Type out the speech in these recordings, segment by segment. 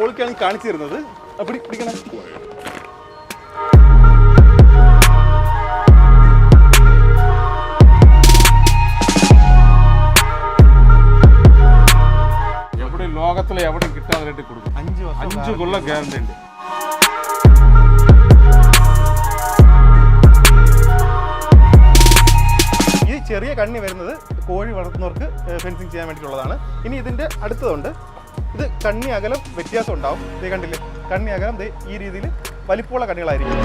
ഈ കാണിച്ചു തരുന്നത്. അപ്പൊ പിടി പിടിക്കണേ. എവിടെ ലോകത്തിലെ എവിടെ കിട്ടാതായിട്ട് കൊടുക്കും? അഞ്ചു അഞ്ച് കൊല്ലം ഗ്യാരണ്ടി ഉണ്ട്. ചെറിയ കണ്ണി വരുന്നത് കോഴി വളർത്തുന്നവർക്ക് ഫെൻസിങ് ചെയ്യാൻ വേണ്ടിയിട്ടുള്ളതാണ്. ഇനി ഇതിന്റെ അടുത്തതുണ്ട്. ഇത് കണ്ണി അകലം വ്യത്യാസം ഉണ്ടാവും. ദേ കണ്ടില്ലേ? കണ്ണി അകലം ദേ ഈ രീതിയിൽ വലിപ്പമുള്ള കണ്ണികളായിരിക്കും.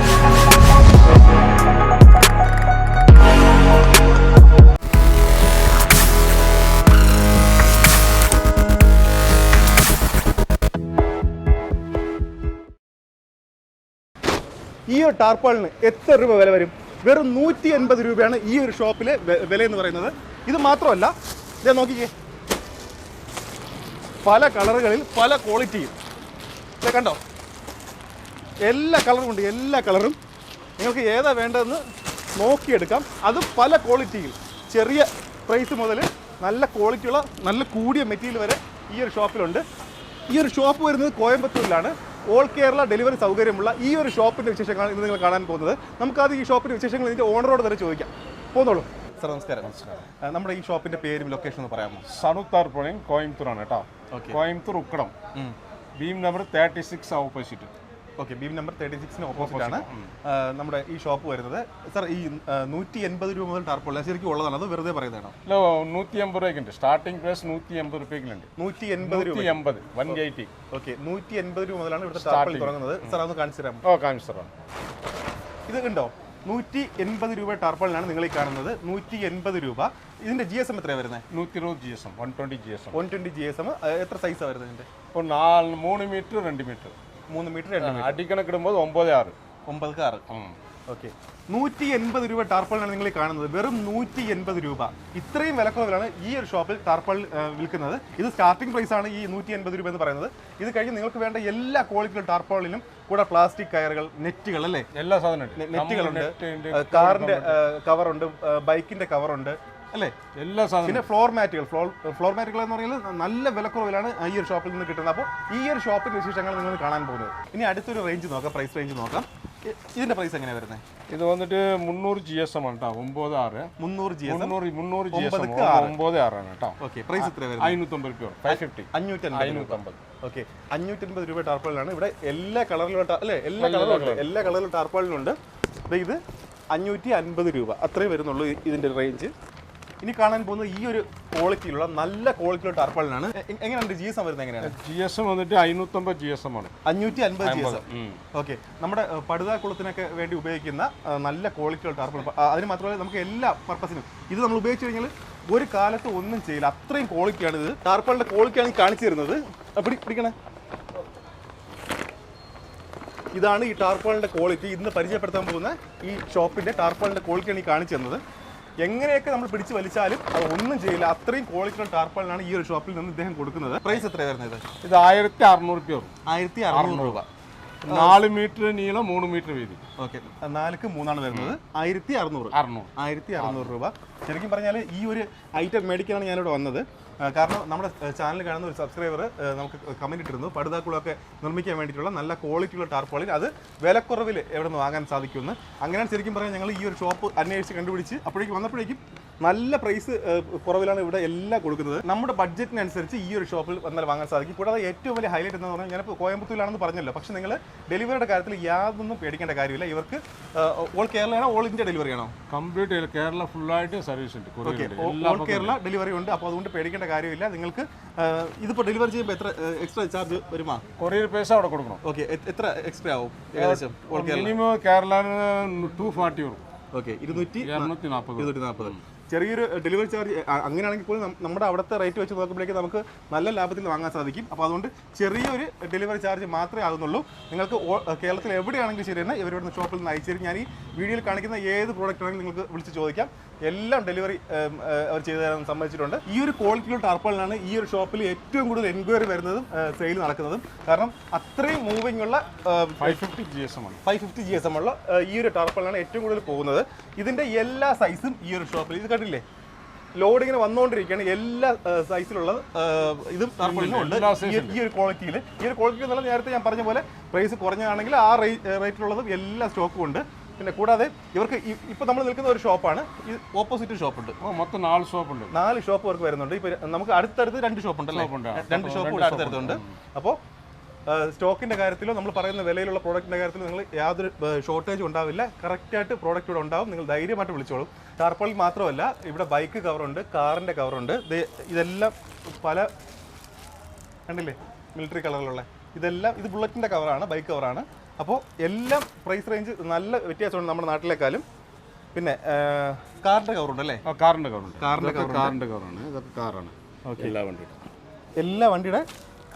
ഈ ഒരു ടാർപ്പാളിന് എത്ര രൂപ വില വരും? വെറും നൂറ്റി എൺപത് രൂപയാണ് ഈ ഒരു ഷോപ്പിലെ വില എന്ന് പറയുന്നത്. ഇത് മാത്രമല്ല ഇതേ നോക്കിക്കേ പല കളറുകളിൽ പല ക്വാളിറ്റിയും. ഇതേ കണ്ടോ? എല്ലാ കളറും ഉണ്ട് എല്ലാ കളറും. നിങ്ങൾക്ക് ഏതാ വേണ്ടതെന്ന് നോക്കിയെടുക്കാം. അത് പല ക്വാളിറ്റിയിൽ. ചെറിയ പ്രൈസ് മുതൽ നല്ല ക്വാളിറ്റിയുള്ള നല്ല കൂടിയ മെറ്റീരിയൽ വരെ ഈ ഒരു ഷോപ്പിലുണ്ട്. ഈ ഒരു ഷോപ്പ് വരുന്നത് കോയമ്പത്തൂരിലാണ്. ഓൾ കേരള ഡെലിവറി സൗകര്യമുള്ള ഈ ഒരു ഷോപ്പിന്റെ വിശേഷങ്ങളാണ് ഇന്ന് നിങ്ങൾ കാണാൻ പോകുന്നത്. നമുക്കത് ഈ ഷോപ്പിന്റെ വിശേഷങ്ങൾ ഇതിന്റെ ഓണറോട് തന്നെ ചോദിക്കാം. പോന്നോളൂ. സർ നമസ്കാരം. നമസ്കാരം നമ്മുടെ ഈ ഷോപ്പിന്റെ പേരും ലൊക്കേഷനും പറയാമോ? സണുത്താർ പുഴയും കോയമ്പത്തൂരാണ് കേട്ടോ. Coimbatore Ukkadam beam number thirty six opposite okay beam number thirty സിക്സിന് opposite ആണ്. നമ്മുടെ ഈ ഷോപ്പ് വരുന്നത്. സർ ഈ നൂറ്റി എൺപത് രൂപ മുതൽ ടാർപ്പോൾ ശരിക്കും ഉള്ളതാണ് അത് വെറുതെ പറയുന്നതാണോ? ഇല്ല നൂറ്റി എൺപത് രൂപയ്ക്കുണ്ട്. സ്റ്റാർട്ടിംഗ് പ്രൈസ് നൂറ്റി എൺപത് രൂപയ്ക്കുണ്ട്. നൂറ്റി എൺപത് രൂപ എൺപത് വൺ എയ്റ്റി ഓക്കെ നൂറ്റി എൺപത് രൂപ മുതലാണ് ഇവിടുത്തെ ടാർപ്പിൾ തുടങ്ങുന്നത്. സർ അത് കാണിച്ചു തരാം ഓ കാണിച്ചു തരാം. ഇത് ഉണ്ടോ നൂറ്റി എൺപത് രൂപ ടാർപ്പാളിനാണ് നിങ്ങൾ ഈ കാണുന്നത്. നൂറ്റി എൺപത് രൂപ. ഇതിന്റെ ജി എസ് എം എത്രയാണ് വരുന്നത് നൂറ്റി ഇരുപത് G S M one twenty G S M one twenty G S M എത്ര സൈസാണ് വരുന്നത് ഇതിന്റെ? ഇപ്പോൾ നാല് മൂന്ന് മീറ്റർ രണ്ട് മീറ്റർ മൂന്ന് മീറ്റർ രണ്ട് മീറ്റർ അടിക്കണക്കിടുമ്പോൾ ഒമ്പത് ആറ്. ഒമ്പത് ആറ് ഓക്കെ. നൂറ്റി എൺപത് രൂപ ടാർപ്പാളിനാണ് നിങ്ങൾ കാണുന്നത്. വെറും നൂറ്റി എൺപത് രൂപ. ഇത്രയും വിലക്കുറവിലാണ് ഈ ഒരു ഷോപ്പിൽ ടാർപ്പാൾ വിൽക്കുന്നത്. ഇത് സ്റ്റാർട്ടിംഗ് പ്രൈസ് ആണ് ഈ നൂറ്റി എൺപത് രൂപ എന്ന് പറയുന്നത്. ഇത് കഴിഞ്ഞ് നിങ്ങൾക്ക് വേണ്ട എല്ലാ ക്വാളിറ്റിയിലും ടാർപ്പാളിനും കൂടെ പ്ലാസ്റ്റിക് കയറുകൾ നെറ്റുകൾ അല്ലേ? എല്ലാ സാധനം ഉണ്ട്. നെറ്റുകളുണ്ട് കാറിന്റെ കവറുണ്ട് ബൈക്കിന്റെ കവറുണ്ട് അല്ലേ? എല്ലാ സാധനം പിന്നെ ഫ്ലോർ മാറ്റുകൾ ഫ്ലോർ ഫ്ലോർ മാറ്റുകൾ എന്ന് പറയുന്നത് നല്ല വിലക്കുറവിലാണ് ഈ ഒരു ഷോപ്പിൽ നിന്ന് കിട്ടുന്നത്. അപ്പോൾ ഈ ഒരു ഷോപ്പിന്റെ വിശേഷങ്ങൾ നിങ്ങൾ കാണാൻ പോകുന്നത്. ഇനി അടുത്തൊരു റേഞ്ച് നോക്കാം പ്രൈസ് റേഞ്ച് നോക്കാം. ഇതിന്റെ പ്രൈസ് എങ്ങനെയാ വരുന്നത് ഇത് വന്നിട്ട് മുന്നൂറ് ജി എസ് എം ആണ് കേട്ടോ ഒമ്പത് ആറ്. മുന്നൂറ് ജി എസ് മുന്നൂറ് മുന്നൂറ് ജി എസ് എം ഒമ്പതുക്ക് ആറ്. ഒമ്പത് ആറാണ് കേട്ടോ. ഓക്കെ പ്രൈസ് എത്ര വരുന്നത് അഞ്ഞൂറ്റമ്പത് രൂപ ഫൈവ് ഫിഫ്റ്റി അഞ്ഞൂറ്റമ്പത് ഓക്കെ അഞ്ഞൂറ്റൻപത് രൂപ ടാർപ്പാളിലാണ് ഇവിടെ എല്ലാ കളറിലും അല്ലെ എല്ലാ കളറിലും എല്ലാ കളറിലും ടാർപ്പാളിലും ഉണ്ട്. ഇത് അഞ്ഞൂറ്റി അൻപത് രൂപ. അത്രയും വരുന്നുള്ളൂ ഇതിന്റെ റേഞ്ച് ഇനി കാണാൻ പോകുന്നത് ഈ ഒരു ക്വാളിറ്റിയിലുള്ള നല്ല ക്വാളിറ്റിയുള്ള ടർപ്പളിനാണ് എങ്ങനെയുണ്ട്? ജി എസ് എം വരുന്നത് എങ്ങനെയാണ്? ജി എസ് എം വന്നിട്ട് അഞ്ഞൂറ്റമ്പത് ജി എസ് എം ആണ്. അഞ്ഞൂറ്റി അൻപത് ജി എസ് എം ഓക്കെ നമ്മുടെ പടുതാ പടുതാക്കുളത്തിനൊക്കെ വേണ്ടി ഉപയോഗിക്കുന്ന നല്ല ക്വാളിറ്റിയുള്ള ടർപ്പൾ അതിന് മാത്രമല്ല നമുക്ക് എല്ലാ പർപ്പസിനും ഇത് നമ്മൾ ഉപയോഗിച്ച് കഴിഞ്ഞാൽ ഒരു കാലത്ത് ഒന്നും ചെയ്യില്ല. അത്രയും ക്വാളിറ്റിയാണ് ഇത്. ടാർപ്പാളിന്റെ ക്വാളിറ്റിയാണ് കാണിച്ചു തരുന്നത്. പിടി പിടിക്കണേ. ഇതാണ് ഈ ടാർപ്പാളിന്റെ ക്വാളിറ്റി ഇന്ന് പരിചയപ്പെടുത്താൻ പോകുന്ന ഈ ഷോപ്പിന്റെ ടാർപ്പാളിന്റെ ക്വാളിറ്റിയാണ് ഈ കാണിച്ചു തന്നത് എങ്ങനെയൊക്കെ നമ്മൾ പിടിച്ച് വലിച്ചാലും അത് ഒന്നും ചെയ്യില്ല. അത്രയും ക്വാളിറ്റിയുള്ള ടാർപ്പാളിനാണ് ഈ ഒരു ഷോപ്പിൽ നിന്ന് ഇദ്ദേഹം കൊടുക്കുന്നത്. പ്രൈസ് എത്രയാണ് വരുന്നത് ഇത്? ആയിരത്തി അറുന്നൂറ് രൂപ ആയിരത്തി അറുന്നൂറ് രൂപ. നാല് മീറ്റർ നീളം മൂന്ന് മീറ്റർ വീതി. ഓക്കെ നാലുക്ക് മൂന്നാണ് വരുന്നത്. ആയിരത്തി അറുന്നൂറ്. അറുന്നൂറ്. ആയിരത്തി അറുന്നൂറ് രൂപ. ശരിക്കും പറഞ്ഞാൽ ഈ ഒരു ഐറ്റം മേടിക്കാനാണ് ഞാനിവിടെ വന്നത്. കാരണം നമ്മുടെ ചാനൽ കാണുന്ന ഒരു സബ്സ്ക്രൈബർ നമുക്ക് കമന്റ് ഇട്ടിരുന്നു. പടുതാക്കുളമൊക്കെ നിർമ്മിക്കാൻ വേണ്ടിയിട്ടുള്ള നല്ല ക്വാളിറ്റിയുള്ള ടാർപ്പോളിൻ അത് വിലക്കുറവിൽ എവിടെ നിന്ന് വാങ്ങാൻ സാധിക്കുമെന്ന്. അങ്ങനെയാണ് ശരിക്കും പറഞ്ഞാൽ ഞങ്ങൾ ഈ ഒരു ഷോപ്പ് അന്വേഷിച്ച് കണ്ടുപിടിച്ച് അപ്പോഴേക്കും വന്നപ്പോഴേക്കും നല്ല പ്രൈസ് കുറവിലാണ് ഇവിടെ എല്ലാം കൊടുക്കുന്നത്. നമ്മുടെ ബഡ്ജറ്റിനനുസരിച്ച് ഈ ഒരു ഷോപ്പിൽ വന്നാൽ വാങ്ങാൻ സാധിക്കും. കൂടാതെ ഏറ്റവും വലിയ ഹൈലൈറ്റ് എന്ന് പറഞ്ഞാൽ ഞാനിപ്പോൾ കോയമ്പത്തൂരിലാണെന്ന് പറഞ്ഞല്ലോ. പക്ഷേ നിങ്ങൾ ഡെലിവറിയുടെ കാര്യത്തിൽ യാതൊന്നും പേടിക്കേണ്ട കാര്യമില്ല. ഇവർക്ക് ഓൾ കേരളയാണോ ഓൾ ഇന്ത്യ ഡെലിവറി ആണോ? കംപ്ലീറ്റ് കേരള ഫുള്ളായിട്ട് സർവീസ് ഉണ്ട്. ഓൾ കേരള ഡെലിവറി ഉണ്ട്. അപ്പോൾ അതുകൊണ്ട് പേടിക്കേണ്ട കാര്യമില്ല. നിങ്ങൾക്ക് ഇതിപ്പോൾ ഡെലിവറി ചെയ്യുമ്പോൾ എത്ര എക്സ്ട്രാ ചാർജ് വരുമാ? കൊറിയർ പൈസ അവിടെ കൊടുക്കണം. ഓക്കെ എത്ര എക്സ്ട്രാ ആവും ഏകദേശം? മിനിമം കേരള? ടു ഫോർട്ടി വരും. ഓക്കെ ഇരുന്നൂറ്റി ഇരുന്നൂറ്റി നാൽപ്പത് ഇരുന്നൂറ്റി നാൽപ്പത് ചെറിയൊരു ഡെലിവറി ചാർജ് അങ്ങനെയാണെങ്കിൽ പോലും നമ്മുടെ അവിടുത്തെ റേറ്റ് വെച്ച് നോക്കുമ്പോഴേക്ക് നമുക്ക് നല്ല ലാഭത്തിൽ വാങ്ങാൻ സാധിക്കും. അപ്പോൾ അതുകൊണ്ട് ചെറിയൊരു ഡെലിവറി ചാർജ് മാത്രമേ ആകുന്നുള്ളൂ. നിങ്ങൾക്ക് കേരളത്തിൽ എവിടെയാണെങ്കിലും ശരി തന്നെ ഇവരുടെ ഷോപ്പിൽ നിന്ന് അയച്ചു തരും. ഞാൻ ഈ വീഡിയോയിൽ കാണിക്കുന്ന ഏത് പ്രോഡക്റ്റ് ആണെങ്കിലും നിങ്ങൾക്ക് വിളിച്ച് ചോദിക്കാം. എല്ലാം ഡെലിവറി അവർ ചെയ്തു തരാൻ സമ്മതിച്ചിട്ടുണ്ട്. ഈ ഒരു ക്വാളിറ്റിയുള്ള ടാർപ്പാളിനാണ് ഈ ഒരു ഷോപ്പിൽ ഏറ്റവും കൂടുതൽ എൻക്വയറി വരുന്നതും സെയിൽ നടക്കുന്നതും. കാരണം അത്രയും മൂവിംഗ് ഉള്ള five fifty G S M ആണ്. Five fifty G S M ഉള്ള ഈ ഒരു ടാർപ്പാളിനാണ് ഏറ്റവും കൂടുതൽ പോകുന്നത്. ഇതിന്റെ എല്ലാ സൈസും ഈ ഒരു ഷോപ്പിൽ ഇത് കണ്ടില്ലേ? ലോഡിങ്ങിന് വന്നുകൊണ്ടിരിക്കുകയാണ് എല്ലാ സൈസിലുള്ള ഇതും ഉണ്ട്. ഈ ഈ ഒരു ക്വാളിറ്റിയിൽ ഈ ഒരു ക്വാളിറ്റി എന്നുള്ള നേരത്തെ ഞാൻ പറഞ്ഞ പോലെ പ്രൈസ് കുറഞ്ഞാണെങ്കിൽ ആ റേറ്റിലുള്ളതും എല്ലാ സ്റ്റോക്കും ഉണ്ട്. പിന്നെ കൂടാതെ ഇവർക്ക് ഇപ്പോൾ ഇപ്പൊ നമ്മൾ നിൽക്കുന്ന ഒരു ഷോപ്പാണ്. ഓപ്പോസിറ്റ് ഷോപ്പ് ഉണ്ട് ഓ മൊത്തം നാല് ഷോപ്പ് ഉണ്ട് നാല് ഷോപ്പ് വർക്ക് വരുന്നുണ്ട്. ഇപ്പൊ നമുക്ക് അടുത്തടുത്ത് രണ്ട് ഷോപ്പ് ഉണ്ട്. രണ്ട് ഷോപ്പ് കൂടെ അടുത്തടുത്തുണ്ട്. അപ്പോൾ സ്റ്റോക്കിന്റെ കാര്യത്തിലോ നമ്മൾ പറയുന്ന വിലയിലുള്ള പ്രോഡക്റ്റിന്റെ കാര്യത്തിലോ നിങ്ങൾ യാതൊരു ഷോർട്ടേജ് ഉണ്ടാവില്ല. കറക്റ്റായിട്ട് പ്രോഡക്റ്റ് ഇവിടെ ഉണ്ടാവും. നിങ്ങൾ ധൈര്യമായിട്ട് വിളിച്ചോളൂ. ടാർപ്പോളിൽ മാത്രമല്ല ഇവിടെ ബൈക്ക് കവറുണ്ട് കാറിന്റെ കവറുണ്ട്. ഇതെല്ലാം പല കണ്ടില്ലേ? മിലിറ്ററി കളറിലുള്ള. ഇതെല്ലാം ഇത് ബുള്ളറ്റിന്റെ കവറാണ് ബൈക്ക് കവറാണ്. അപ്പോൾ എല്ലാം പ്രൈസ് റേഞ്ച് നല്ല വ്യത്യാസമുണ്ട് നമ്മുടെ നാട്ടിലേക്കാളും. പിന്നെ കാറിന്റെ കവറുണ്ട്. അല്ലേ കാറിന്റെ കവറുണ്ട്. കാറിന്റെ കാറിന്റെ കവറാണ്. ഇതൊക്കെ കാറാണ്. എല്ലാ വണ്ടിയുടെ എല്ലാ വണ്ടിയുടെ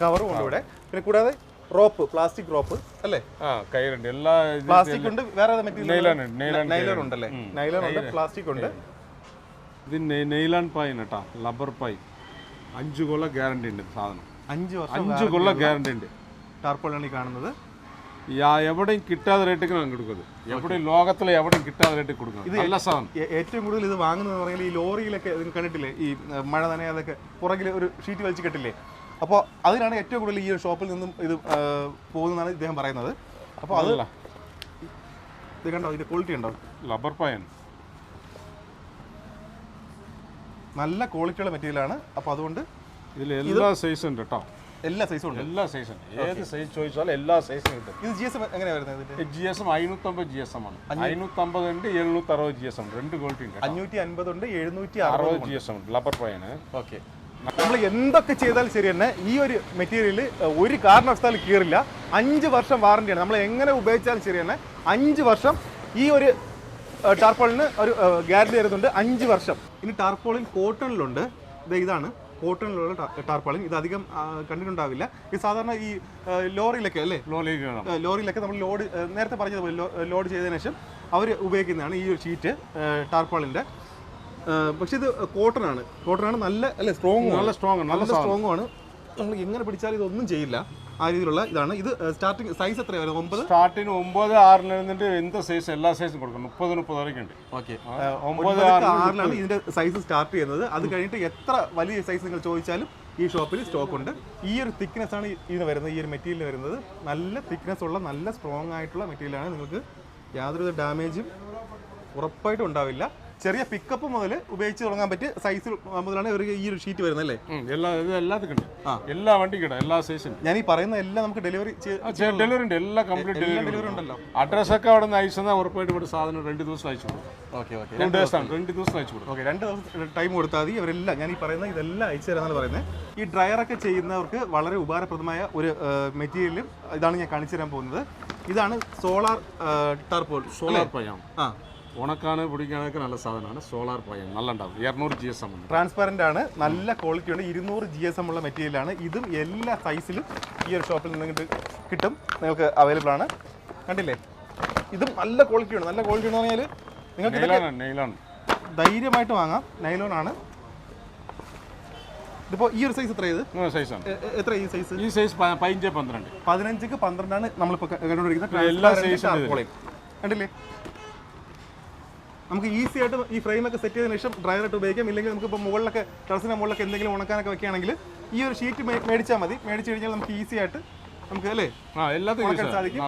കവറും ഉണ്ട് ഇവിടെ. പിന്നെ കൂടാതെ റോപ്പ് പ്ലാസ്റ്റിക് റോപ്പ് അല്ലേ? ആ കയറുണ്ട് എല്ലാ പ്ലാസ്റ്റിക് ഉണ്ട്. വേറെ മെറ്റീരിയൽ Nylon ഉണ്ട്, അല്ലേ? നൈലൺ ഉണ്ടല്ലേ നൈലൺ ഉണ്ട് പ്ലാസ്റ്റിക് ഉണ്ട്. ഇത് നെയ്ലാൻ പായ് കേട്ടാ ലബർ പായ് അഞ്ചു കൊല്ല ഗ്യാരണ്ടി ഉണ്ട് സാധനം. അഞ്ച് വർഷം അഞ്ചു കൊല്ല ഗ്യാരണ്ടി ഉണ്ട്. ടാർപ്പോളാണ് ഈ കാണുന്നത്. എവിടെയും കിട്ടാതെ റേറ്റ് നാം കൊടുക്കുന്നത്. എവിടെയും ലോകത്തിലെ എവിടെയും കിട്ടാതെ റേറ്റ് കൊടുക്കുന്നത് ഇത് എല്ലാ സാധനം. ഏറ്റവും കൂടുതൽ ഇത് വാങ്ങുന്നത് പറഞ്ഞാൽ ഈ ലോറിയിലൊക്കെ നിങ്ങൾ കണ്ടിട്ടില്ലേ? ഈ മഴ നനയാതൊക്കെ പുറകിൽ ഒരു ഷീറ്റ് വലിച്ച് കെട്ടില്ലേ? അപ്പോൾ അതിനാണ് ഏറ്റവും കൂടുതൽ ഈ ഒരു ഷോപ്പിൽ നിന്നും ഇത് പോകുന്നതാണ് ഇദ്ദേഹം പറയുന്നത്. അപ്പോൾ അതല്ല ഇത് കണ്ടോ? ഇതിന്റെ ക്വാളിറ്റി ഉണ്ടോ ലബർ പയൻ നല്ല ക്വാളിറ്റിയുള്ള മെറ്റീരിയലാണ് അപ്പോൾ അതുകൊണ്ട് ഇതിൽ എല്ലാ സൈസും ഉണ്ട് കേട്ടോ എല്ലാ സൈസും ഉണ്ട്. എല്ലാ സൈസും ഏത് സൈസ് ചോദിച്ചാലും എല്ലാ സൈസും ഉണ്ട് ഇത് ജി എസ് എങ്ങനെയാണ് വരുന്നത് ജി എസ് എം അഞ്ഞൂറ്റമ്പത് ജി എസ് എം ആണ്. അഞ്ഞൂറ്റമ്പത് ഉണ്ട് എഴുന്നൂറ്റി അറുപത് ജി എസ് എം രണ്ട് ക്വാളിറ്റി ഉണ്ട് അഞ്ഞൂറ്റി അൻപത് ഉണ്ട് എഴുന്നൂറ്റി അറുപത് ജി എസ് എം ഉണ്ട്. ലബർ പായാണ് ഓക്കെ നമ്മൾ എന്തൊക്കെ ചെയ്താലും ശരി തന്നെ ഈ ഒരു മെറ്റീരിയൽ ഒരു കാരണവശാലും കീറില്ല. അഞ്ച് വർഷം വാറണ്ടിയാണ് നമ്മൾ എങ്ങനെ ഉപയോഗിച്ചാലും ശരി തന്നെ അഞ്ച് വർഷം ഈ ഒരു ടാർപോളിന് ഒരു ഗ്യാരണ്ടി വരുന്നുണ്ട് അഞ്ച് വർഷം. ഇനി ടാർപോളിൻ കോട്ടണിലുണ്ട് ഇത് ഇതാണ്. കോട്ടണിലുള്ള ടാർപ്പാളിങ് ഇത് അധികം കണ്ടിട്ടുണ്ടാവില്ല. ഇത് സാധാരണ ഈ ലോറിയിലൊക്കെ അല്ലേ? ലോറിയിലൊക്കെ നമ്മൾ ലോഡ് നേരത്തെ പറഞ്ഞതുപോലെ ലോഡ് ചെയ്തതിനു ശേഷം അവർ ഉപയോഗിക്കുന്നതാണ് ഈ ഒരു ഷീറ്റ് ടാർപ്പാളിന്റെ പക്ഷെ ഇത് കോട്ടൺ ആണ് കോട്ടൺ ആണ്. നല്ല അല്ലെ സ്ട്രോങ് നല്ല സ്ട്രോങ് നല്ല സ്ട്രോങ് ആണ്. നമ്മൾ എങ്ങനെ പിടിച്ചാലും ഇതൊന്നും ചെയ്യില്ല. ആ രീതിയിലുള്ള ഇതാണ്. ഇത് സ്റ്റാർട്ടിംഗ് സൈസ് എത്ര വരും ഒമ്പത്? സ്റ്റാർട്ടിങ് ഒമ്പത് ആറിന് ഇരുന്നിട്ട് എന്ത് സൈസ് എല്ലാ സൈസും കൊടുക്കണം. മുപ്പത് മുപ്പത് വരെയൊക്കെ ഉണ്ട്. ഓക്കെ. ഒമ്പത് ആറിനാണ് ഇതിന്റെ സൈസ് സ്റ്റാർട്ട് ചെയ്യുന്നത്. അത് കഴിഞ്ഞിട്ട് എത്ര വലിയ സൈസ് നിങ്ങൾ ചോദിച്ചാലും ഈ ഷോപ്പിൽ സ്റ്റോക്ക് ഉണ്ട്. ഈ ഒരു തിക്നെസ് ആണ് ഇതിന് വരുന്നത്. ഈ ഒരു മെറ്റീരിയൽ വരുന്നത്. നല്ല തിക്നെസ് ഉള്ള നല്ല സ്ട്രോങ് ആയിട്ടുള്ള മെറ്റീരിയലാണ് നിങ്ങൾക്ക് യാതൊരു ഡാമേജും ഉറപ്പായിട്ടും ഉണ്ടാവില്ല. ചെറിയ പിക്കപ്പ് മുതൽ ഉപയോഗിച്ച് തുടങ്ങാൻ പറ്റിയ സൈസ് മുതലാണ് ഇവർക്ക് ഈ ഒരു ഷീറ്റ് വരുന്നത് അല്ലേ? എല്ലാ ഇത് എല്ലാത്തിനും ഉണ്ട്. ആ. എല്ലാ വണ്ടിക്കും എല്ലാ സൈസും ഞാൻ ഈ പറയുന്ന എല്ലാം നമുക്ക് ഡെലിവറി ഡെലിവറി ഉണ്ട് എല്ലാം കംപ്ലീറ്റ് ഡെലിവറി ഉണ്ടല്ലോ. അഡ്രസ്സൊക്കെ അവിടെ നിന്ന് അയച്ചാൽ ഉറപ്പായിട്ട് ഇവിടെ സാധനം രണ്ട് ദിവസം അയച്ചു കൊടുക്കും. Okay okay. രണ്ട് ദിവസം. രണ്ട് ദിവസം അയച്ചു കൊടുക്കും. ഓക്കെ രണ്ട് ദിവസം ടൈം കൊടുത്താൽ മതി. അവരെല്ലാം ഞാൻ ഈ പറയുന്ന ഇതെല്ലാം അയച്ചു തരാന്നാണ് പറയുന്നത്. ഈ ഡ്രയറൊക്കെ ചെയ്യുന്നവർക്ക് വളരെ ഉപകാരപ്രദമായ ഒരു മെറ്റീരിയലും ഇതാണ് ഞാൻ കാണിച്ചു തരാൻ പോകുന്നത്. ഇതാണ് സോളാർ ടർപ്പോൾ സോളാർ പയ്യാണ് ആ. ഉണക്കാണ് പിടിക്കാനൊക്കെ നല്ല സാധനമാണ്. സോളാർ പോയ നല്ല ഉണ്ടാവും. ഇരുന്നൂറ് ജി എസ് എം ട്രാൻസ്പെറന്റ് ആണ് നല്ല ക്വാളിറ്റി ഉണ്ട്. ഇരുന്നൂറ് ജി എസ് എം ഉള്ള മെറ്റീരിയലാണ് ഇതും എല്ലാ സൈസിലും ഈ ഒരു ഷോപ്പിൽ നിന്ന് കിട്ടും. നിങ്ങൾക്ക് അവൈലബിൾ ആണ്. കണ്ടില്ലേ? ഇതും നല്ല ക്വാളിറ്റി ഉണ്ട്. നല്ല ക്വാളിറ്റി എന്ന് പറഞ്ഞാൽ നിങ്ങൾക്ക് നെയിലാണ് ധൈര്യമായിട്ട് വാങ്ങാം. നൈലോൺ ആണ്. ഇതിപ്പോൾ ഈ ഒരു സൈസ് എത്ര ഇത്? സൈസ് എ- എ- എത്ര ഈ സൈസ് ഈ സൈസ് പതിനഞ്ച് പന്ത്രണ്ട്. പതിനഞ്ചിക്ക് പന്ത്രണ്ടാണ് നമ്മളിപ്പോൾ കണ്ടുകൊണ്ടിരിക്കുന്നത്. എല്ലാ സൈസും. കണ്ടില്ലേ? നമുക്ക് ഈസി ആയിട്ട് ഈ ഫ്രെയിമൊക്കെ സെറ്റ് ചെയ്തതിന് ശേഷം ഡ്രയർ ആയിട്ട് ഉപയോഗിക്കാം. ഇല്ലെങ്കിൽ നമുക്ക് ഇപ്പോൾ മുകളിലൊക്കെ ടെറസിന്റെ മുകളിലൊക്കെ എന്തെങ്കിലും ഉണക്കാനൊക്കെ വെക്കുകയാണെങ്കിൽ ഈ ഒരു ഷീറ്റ് മേടിച്ചാൽ മതി. മേടിച്ച് കഴിഞ്ഞാൽ നമുക്ക് ഈസി ആയിട്ട് നമുക്ക് അല്ലേ? ആ എല്ലാത്തിനും സാധിക്കും.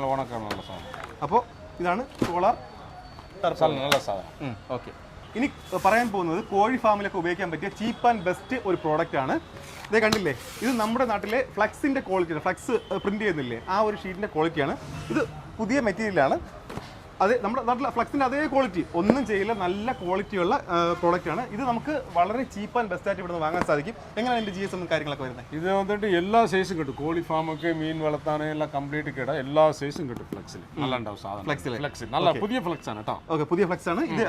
അപ്പോൾ ഇതാണ് സോളാർ നല്ല നല്ല സാധനം. ഓക്കെ. ഇനി പറയാൻ പോകുന്നത് കോഴി ഫാമിലൊക്കെ ഉപയോഗിക്കാൻ പറ്റിയ ചീപ്പ് ആൻഡ് ബെസ്റ്റ് ഒരു പ്രോഡക്റ്റ് ആണ്. ഇതേ കണ്ടില്ലേ? ഇത് നമ്മുടെ നാട്ടിലെ ഫ്ലക്സിന്റെ ക്വാളിറ്റി ഫ്ലക്സ് പ്രിന്റ് ചെയ്യുന്നില്ലേ? ആ ഒരു ഷീറ്റിന്റെ ക്വാളിറ്റിയാണ് ഇത് പുതിയ മെറ്റീരിയലാണ് അത് നമ്മുടെ നാട്ടിലെ ഫ്ലക്സിന്റെ അതേ ക്വാളിറ്റി. ഒന്നും ചെയ്യില്ല. നല്ല ക്വാളിറ്റിയുള്ള പ്രോഡക്റ്റ് ആണ്. ഇത് നമുക്ക് വളരെ ചീപ്പ് ആൻഡ് ബെസ്റ്റ് ആയിട്ട് ഇവിടുന്ന് വാങ്ങാൻ സാധിക്കും. എങ്ങനെയാണ് എന്റെ ജി എസ് എം കാര്യങ്ങളൊക്കെ വരുന്നത്? ഇത് വന്നിട്ട് എല്ലാ സൈസും കിട്ടും. കോഴി ഫാമൊക്കെ മീൻ വളർത്താനേ എല്ലാം കംപ്ലീറ്റ് കിട്ടാം എല്ലാ സൈസും കിട്ടും ഫ്ലക്സിൽ നല്ല ഉണ്ടാവും സാധനം. ഫ്ലക്സിൽ ഫ്ലക്സിൽ നല്ല പുതിയ ഫ്ലക്സ് ആണ് കേട്ടോ ഓക്കെ പുതിയ ഫ്ലക്സ് ആണ്. ഇത്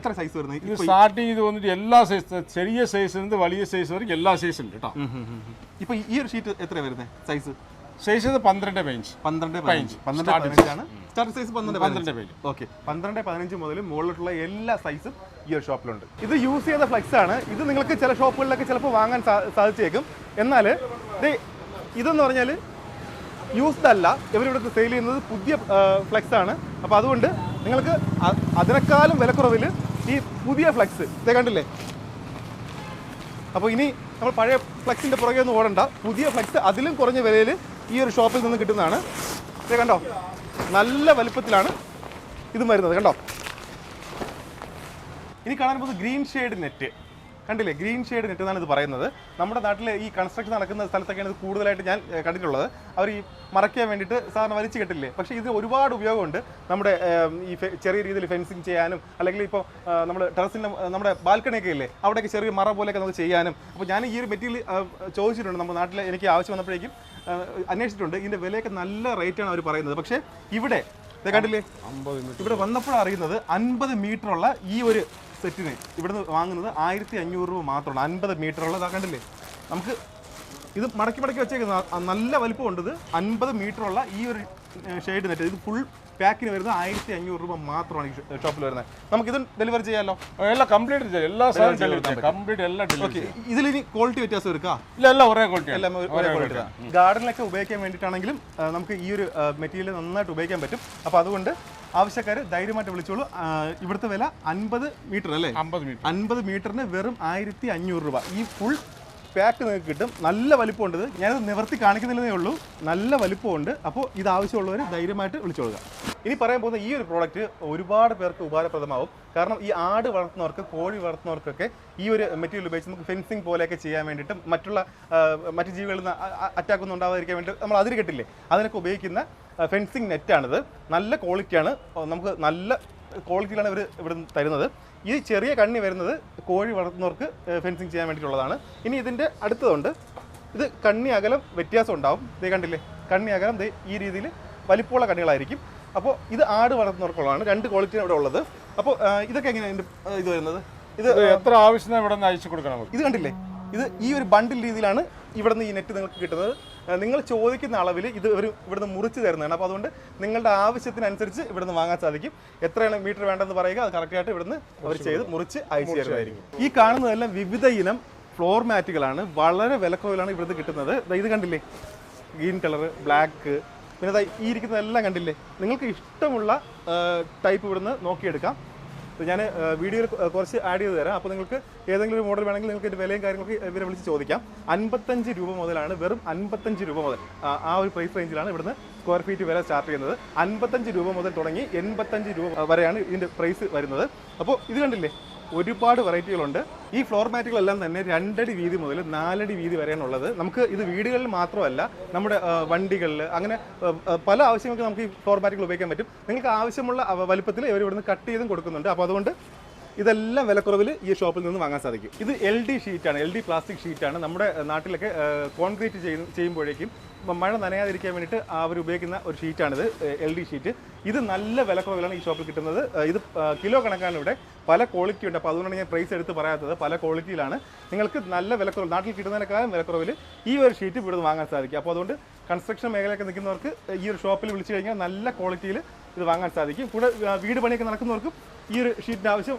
എത്ര സൈസ് വരുന്നത്? ഇത് സ്റ്റാർട്ടിങ് ഇത് വന്നിട്ട് എല്ലാ സൈസ് ചെറിയ സൈസ് നിന്ന് വലിയ സൈസ് വരെ എല്ലാ സൈസും ഉണ്ട് കേട്ടോ ഇപ്പൊ ഈ ഒരു ഷീറ്റ് എത്ര വരുന്നത് സൈസ് സൈസ് പന്ത്രണ്ട് പതിനഞ്ച്. പന്ത്രണ്ട് പതിനഞ്ച് പന്ത്രണ്ട് പതിനഞ്ചാണ് സ്റ്റാർട്ട് സൈസ് പന്ത്രണ്ട് പന്ത്രണ്ട് പേജ് ഓക്കെ പന്ത്രണ്ട് പതിനഞ്ച് മുതൽ മുകളിലോട്ടുള്ള എല്ലാ സൈസും ഈ ഒരു ഷോപ്പിലുണ്ട് ഇത് യൂസ് ചെയ്ത ഫ്ലെക്സ് ആണ്. ഇത് നിങ്ങൾക്ക് ചില ഷോപ്പുകളിലൊക്കെ ചിലപ്പോൾ വാങ്ങാൻ സാധിച്ചേക്കും. എന്നാൽ ഇത് ഇതെന്ന് പറഞ്ഞാൽ യൂസ്ഡ് അല്ല. ഇവരിവിടുത്തെ സെയിൽ ചെയ്യുന്നത് പുതിയ ഫ്ലെക്സ് ആണ്. അപ്പോൾ അതുകൊണ്ട് നിങ്ങൾക്ക് അതിനെക്കാളും അതിനേക്കാളും വിലക്കുറവിൽ ഈ പുതിയ ഫ്ലെക്സ് ഇതേ കണ്ടില്ലേ? അപ്പോൾ ഇനി നമ്മൾ പഴയ ഫ്ലെക്സിന്റെ പുറകെ ഒന്നും ഓടണ്ട. പുതിയ ഫ്ലെക്സ് അതിലും കുറഞ്ഞ വിലയിൽ ഈ ഒരു ഷോപ്പിൽ നിന്ന് കിട്ടുന്നതാണ്. കണ്ടോ? നല്ല വലുപ്പത്തിലാണ് ഇതും വരുന്നത്. കണ്ടോ? ഇനി കാണാൻ പോകുന്നത് ഗ്രീൻ ഷെയ്ഡ് നെറ്റ്. കണ്ടില്ലേ? ഗ്രീൻ ഷെയ്ഡ് നെറ്റ് എന്നാണ് ഇത് പറയുന്നത്. നമ്മുടെ നാട്ടിലെ ഈ കൺസ്ട്രക്ഷൻ നടക്കുന്ന സ്ഥലത്തൊക്കെയാണ് ഇത് കൂടുതലായിട്ട് ഞാൻ കണ്ടിട്ടുള്ളത്. അവർ ഈ മറയ്ക്കാൻ വേണ്ടിയിട്ട് സാധാരണ വലിച്ചു കെട്ടില്ലേ? പക്ഷേ ഇത് ഒരുപാട് ഉപയോഗമുണ്ട്. നമ്മുടെ ഈ ചെറിയ രീതിയിൽ ഫെൻസിങ് ചെയ്യാനും അല്ലെങ്കിൽ ഇപ്പോൾ നമ്മൾ ടെറസിന്റെ നമ്മുടെ ബാൽക്കണിയൊക്കെ ഇല്ലേ? അവിടെയൊക്കെ ചെറിയ മറ പോലെയൊക്കെ നമുക്ക് ചെയ്യാനും. അപ്പോൾ ഞാൻ ഈ ഒരു മെറ്റീരിയൽ ചോദിച്ചിട്ടുണ്ട്. നമ്മുടെ നാട്ടിൽ എനിക്ക് ആവശ്യം വന്നപ്പോഴേക്കും അന്വേഷിച്ചിട്ടുണ്ട്. ഇതിന്റെ വിലയൊക്കെ നല്ല റേറ്റാണ് അവർ പറയുന്നത്. പക്ഷേ ഇവിടെ കണ്ടില്ലേ? ഇവിടെ വന്നപ്പോഴാണ് അറിയുന്നത് അൻപത് മീറ്റർ ഉള്ള ഈ ഒരു സെറ്റിന് ഇവിടുന്ന് വാങ്ങുന്നത് ആയിരത്തി അഞ്ഞൂറ് രൂപ മാത്രമാണ് അൻപത് മീറ്റർ ഉള്ളത് ആ കണ്ടില്ലേ? നമുക്ക് ഇത് മടക്കി മടക്കി വെച്ചേക്കുന്ന നല്ല വലിപ്പമുണ്ട് ഇത്. അൻപത് മീറ്റർ ഉള്ള ഈ ഒരു ഷെയ്ഡ് നെറ്റ് ഇത് ഫുൾ പാക്കിന് വരുന്നത് ആയിരത്തി അഞ്ഞൂറ് രൂപ മാത്രമാണ് ഈ ഷോപ്പിൽ വരുന്നത്. നമുക്ക് ഇത് ഡെലിവർ ചെയ്യാമല്ലോ എല്ലാം കംപ്ലീറ്റ് ചെയ്യാം എല്ലാ സാധനം ചെയ്ത് ഡെലിവറി ചെയ്യും. കംപ്ലീറ്റ് എല്ലാം ഡെലിവറി ഓക്കെ ഇതിലിനി ക്വാളിറ്റി വ്യത്യാസം എടുക്കാ ഇല്ല എല്ലാം ഒരേ ക്വാളിറ്റി എല്ലാം ഒരു- ഒരേ ക്വാളിറ്റി ഗാർഡനിലൊക്കെ ഉപയോഗിക്കാൻ വേണ്ടിയിട്ടാണെങ്കിലും നമുക്ക് ഈ ഒരു മെറ്റീരിയൽ നന്നായിട്ട് ഉപയോഗിക്കാൻ പറ്റും. അപ്പോൾ അതുകൊണ്ട് ആവശ്യക്കാർ ധൈര്യമായിട്ട് വിളിച്ചോളൂ. ഇവിടുത്തെ വില അൻപത് മീറ്റർ അല്ലേ? അമ്പത് മീറ്റർ അൻപത് മീറ്ററിന് വെറും ആയിരത്തി അഞ്ഞൂറ് രൂപ. ഈ ഫുൾ പാക്ക് നിങ്ങൾക്ക് കിട്ടും. നല്ല വലിപ്പമുണ്ട് ഞാനത് നിവർത്തി കാണിക്കുന്നില്ലെന്നേ ഉള്ളൂ. നല്ല വലിപ്പമുണ്ട്. അപ്പോൾ ഇത് ആവശ്യമുള്ളവർ ധൈര്യമായിട്ട് വിളിച്ചോളുക ഇനി പറയാൻ പോകുന്ന ഈ ഒരു പ്രോഡക്റ്റ് ഒരുപാട് പേർക്ക് ഉപകാരപ്രദമാവും. കാരണം ഈ ആട് വളർത്തുന്നവർക്ക് കോഴി വളർത്തുന്നവർക്കൊക്കെ ഈ ഒരു മെറ്റീരിയൽ ഉപയോഗിച്ച് നമുക്ക് ഫെൻസിങ് പോലെയൊക്കെ ചെയ്യാൻ വേണ്ടിയിട്ട് മറ്റുള്ള മറ്റു ജീവികളിൽ നിന്ന് അറ്റാക്ക് ഒന്നും ഉണ്ടാവാതിരിക്കാൻ വേണ്ടി നമ്മൾ അതിര് കെട്ടില്ലേ അതിനൊക്കെ ഉപയോഗിക്കുന്ന ഫെൻസിങ് നെറ്റാണിത് നല്ല ക്വാളിറ്റിയാണ് നമുക്ക് നല്ല ക്വാളിറ്റിയിലാണ് ഇവർ ഇവിടെ തരുന്നത്. ഈ ചെറിയ കണ്ണി വരുന്നത് കോഴി വളർത്തുന്നവർക്ക് ഫെൻസിങ് ചെയ്യാൻ വേണ്ടിയിട്ടുള്ളതാണ്. ഇനി ഇതിന്റെ അടുത്തതുണ്ട്. ഇത് കണ്ണി അകലം വ്യത്യാസം ഉണ്ടാവും. ദേ കണ്ടില്ലേ? കണ്ണി അകലം ദേ ഈ രീതിയിൽ വലിപ്പമുള്ള കണ്ണികളായിരിക്കും. അപ്പോൾ ഇത് ആട് വളർത്തുന്നവർക്കുള്ളതാണ്. രണ്ട് ക്വാളിറ്റി ഇവിടെ ഉള്ളത്. അപ്പോൾ ഇതൊക്കെ എങ്ങനെയാണ് ഇത് വരുന്നത്? ഇത് എത്ര ആവശ്യം ഇവിടെ നിന്ന് അയച്ചു കൊടുക്കണം ഇത് കണ്ടില്ലേ? ഇത് ഈ ഒരു ബണ്ടിൽ രീതിയിലാണ് ഇവിടെ നിന്ന് ഈ നെറ്റ് നിങ്ങൾക്ക് കിട്ടുന്നത്. നിങ്ങൾ ചോദിക്കുന്ന അളവിൽ ഇത് ഒരു ഇവിടുന്ന് മുറിച്ച് തരുന്നതാണ്. അപ്പോൾ അതുകൊണ്ട് നിങ്ങളുടെ ആവശ്യത്തിനനുസരിച്ച് ഇവിടുന്ന് വാങ്ങാൻ സാധിക്കും. എത്രയാണ് മീറ്റർ വേണ്ടെന്ന് പറയുക അത് കറക്റ്റായിട്ട് ഇവിടുന്ന് അവർ ചെയ്ത് മുറിച്ച് അയച്ചു തരുന്നതായിരിക്കും. ഈ കാണുന്നതെല്ലാം വിവിധ ഇനം ഫ്ലോർ മാറ്റുകളാണ് വളരെ വിലക്കുറവിലാണ് ഇവിടുന്ന് കിട്ടുന്നത്. ഇത് കണ്ടില്ലേ? ഗ്രീൻ കളർ ബ്ലാക്ക് പിന്നെ ഈ ഇരിക്കുന്നതെല്ലാം കണ്ടില്ലേ? നിങ്ങൾക്ക് ഇഷ്ടമുള്ള ടൈപ്പ് ഇവിടുന്ന് നോക്കിയെടുക്കാം. ഞാൻ വീഡിയോയിൽ കുറച്ച് ആഡ് ചെയ്ത് തരാം. അപ്പോൾ നിങ്ങൾക്ക് ഏതെങ്കിലും ഒരു മോഡൽ വേണമെങ്കിൽ നിങ്ങൾക്ക് ഇതിന്റെ വിലയും കാര്യങ്ങളൊക്കെ ഇവരെ വിളിച്ച് ചോദിക്കാം. അൻപത്തഞ്ച് രൂപ മുതലാണ് വെറും അൻപത്തഞ്ച് രൂപ മുതൽ ആ, ഒരു പ്രൈസ് റേഞ്ചിലാണ് ഇവിടുന്ന് സ്ക്വയർ ഫീറ്റ് വില സ്റ്റാർട്ട് ചെയ്യുന്നത്. അൻപത്തഞ്ച് രൂപ മുതൽ തുടങ്ങി എൺപത്തഞ്ച് രൂപ വരെയാണ് ഇതിന്റെ പ്രൈസ് വരുന്നത്. അപ്പോൾ ഇത് കണ്ടില്ലേ? ഒരുപാട് വെറൈറ്റികളുണ്ട്. ഈ ഫ്ലോർ മാറ്റുകളെല്ലാം തന്നെ രണ്ടടി വീതി മുതൽ നാലടി വീതി വരെയാണ് ഉള്ളത് നമുക്ക് ഇത് വീടുകളിൽ മാത്രമല്ല നമ്മുടെ വണ്ടികളിൽ അങ്ങനെ പല ആവശ്യങ്ങൾക്ക് നമുക്ക് ഈ ഫ്ലോർ മാറ്റുകൾ ഉപയോഗിക്കാൻ പറ്റും. നിങ്ങൾക്ക് ആവശ്യമുള്ള വലുപ്പത്തിൽ ഇവർ ഇവിടുന്ന് കട്ട് ചെയ്തും കൊടുക്കുന്നുണ്ട്. അപ്പോൾ അതുകൊണ്ട് ഇതെല്ലാം വിലക്കുറവിൽ ഈ ഷോപ്പിൽ നിന്ന് വാങ്ങാൻ സാധിക്കും. ഇത് എൽ ഡി ഷീറ്റാണ് എൽ ഡി പ്ലാസ്റ്റിക് ഷീറ്റാണ് നമ്മുടെ നാട്ടിലൊക്കെ കോൺക്രീറ്റ് ചെയ്യുമ്പോഴേക്കും മഴ നനയാതിരിക്കാൻ വേണ്ടിയിട്ട് അവർ ഉപയോഗിക്കുന്ന ഒരു ഷീറ്റാണിത് എൽ ഡി ഷീറ്റ് ഇത് നല്ല വിലക്കുറവിലാണ് ഈ ഷോപ്പിൽ കിട്ടുന്നത്. ഇത് കിലോ കണക്കാണ് ഇവിടെ. പല ക്വാളിറ്റി ഉണ്ട്. അപ്പോൾ അതുകൊണ്ടാണ് ഞാൻ പ്രൈസ് എടുത്ത് പറയാത്തത്. പല ക്വാളിറ്റിയിലാണ് നിങ്ങൾക്ക് നല്ല വിലക്കുറവ് നാട്ടിൽ കിട്ടുന്നതിനേക്കാളും വിലക്കുറവിൽ ഈ ഒരു ഷീറ്റ് ഇവിടെ വാങ്ങാൻ സാധിക്കും. അപ്പോൾ അതുകൊണ്ട് കൺസ്ട്രക്ഷൻ മേഖലയൊക്കെ നിൽക്കുന്നവർക്ക് ഈ ഒരു ഷോപ്പിൽ വിളിച്ചു കഴിഞ്ഞാൽ നല്ല ക്വാളിറ്റിയിൽ ഇത് വാങ്ങാൻ സാധിക്കും. കൂടെ വീട് പണിയൊക്കെ നടക്കുന്നവർക്കും ഈ ഒരു ഷീറ്റിന്റെ ആവശ്യം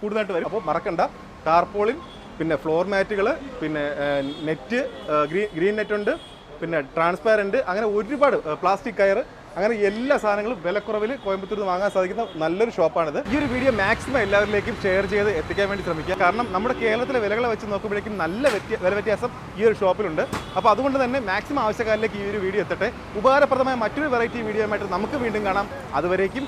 കൂടുതലായിട്ട് വരും. അപ്പോൾ മറക്കണ്ട. ടാർപോളിൻ പിന്നെ ഫ്ലോർ മാറ്റുകൾ പിന്നെ നെറ്റ് ഗ്രീൻ ഗ്രീൻ നെറ്റ് ഉണ്ട് പിന്നെ ട്രാൻസ്പാരന്റ് അങ്ങനെ ഒരുപാട് പ്ലാസ്റ്റിക് കയർ അങ്ങനെ എല്ലാ സാധനങ്ങളും വിലക്കുറവിൽ കോയമ്പത്തൂരിൽ നിന്ന് വാങ്ങാൻ സാധിക്കുന്ന നല്ലൊരു ഷോപ്പാണിത്. ഈ ഒരു വീഡിയോ മാക്സിമം എല്ലാവരിലേക്കും ഷെയർ ചെയ്ത് എത്തിക്കാൻ വേണ്ടി ശ്രമിക്കുക. കാരണം നമ്മുടെ കേരളത്തിലെ വിലകളെ വെച്ച് നോക്കുമ്പോഴേക്കും നല്ല വില വ്യത്യാസം ഈ ഒരു ഷോപ്പിലുണ്ട്. അപ്പോൾ അതുകൊണ്ട് തന്നെ മാക്സിമം ആവശ്യക്കാരിലേക്ക് ഈ ഒരു വീഡിയോ എത്തട്ടെ. ഉപകാരപ്രദമായ മറ്റൊരു വെറൈറ്റി വീഡിയോ ആയിട്ട് നമുക്ക് വീണ്ടും കാണാം. അതുവരേക്കും